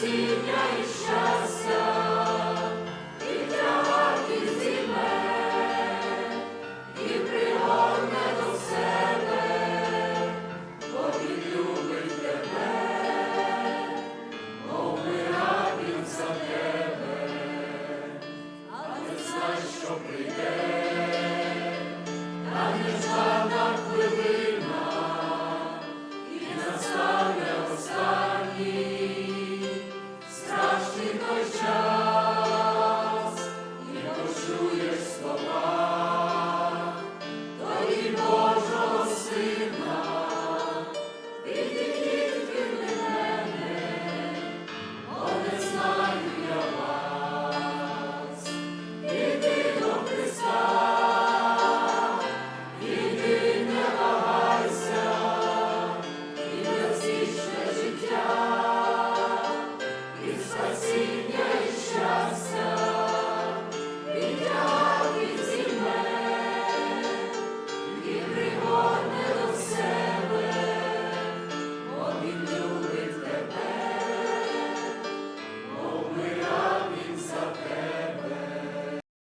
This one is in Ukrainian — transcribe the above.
спасіння, і щастя, і тягати зіме, і пригорне до себе, бо він любить тебе, мов мира він за тебе. Але знай, що прийде